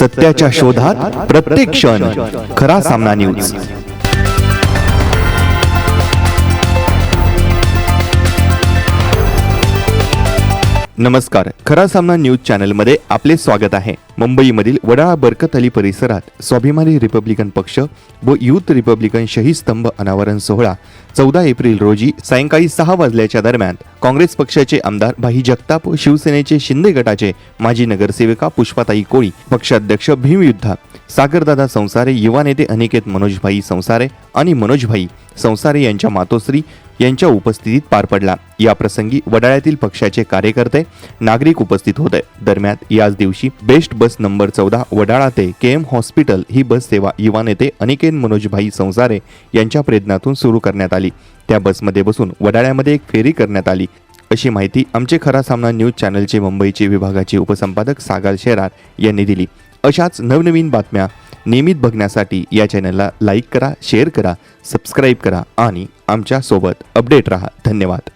सत्याच्या शोधात प्रत्येक क्षण खरा सामना न्यूज नमस्कार. खरा सामना न्यूज चॅनलमध्ये आपले स्वागत आहे. मुंबईमधील वडाळा बरकत अली परिसरात स्वाभिमानी रिपब्लिकन पक्ष व युथ रिपब्लिकन शहीद स्तंभ अनावरण सोहळा चौदा एप्रिल रोजी सायंकाळी सहा वाजल्याच्या दरम्यान काँग्रेस पक्षाचे आमदार भाई जगताप शिवसेनेचे शिंदे गटाचे माजी नगरसेविका पुष्पाताई कोळी पक्षाध्यक्ष भीमयुद्धा सागरदादा संसारे युवा नेते अनिकेत मनोजभाई संसारे आणि मनोजभाई संसारे यांच्या मातोश्री यांच्या उपस्थितीत पार पडला. या प्रसंगी वडाळ्यातील पक्षाचे कार्यकर्ते नागरिक उपस्थित होते. दरम्यान याच दिवशी बेस्ट बस नंबर चौदा वडाळा ते के एम हॉस्पिटल ही बस सेवा युवा नेते अनिकेत मनोजभाई संसारे यांच्या प्रयत्नातून सुरू करण्यात आली. त्या बसमध्ये बसून वडाळ्यामध्ये एक फेरी करण्यात आली. अशी माहिती आमचे खरा सामना न्यूज चॅनलचे मुंबईचे विभागाचे उपसंपादक सागर शेरार यांनी दिली. अशाच नवनवीन बातम्या नियमित बघण्यासाठी या चॅनलला लाईक करा शेअर करा सबस्क्राईब करा आणि आमच्यासोबत अपडेट रहा. धन्यवाद.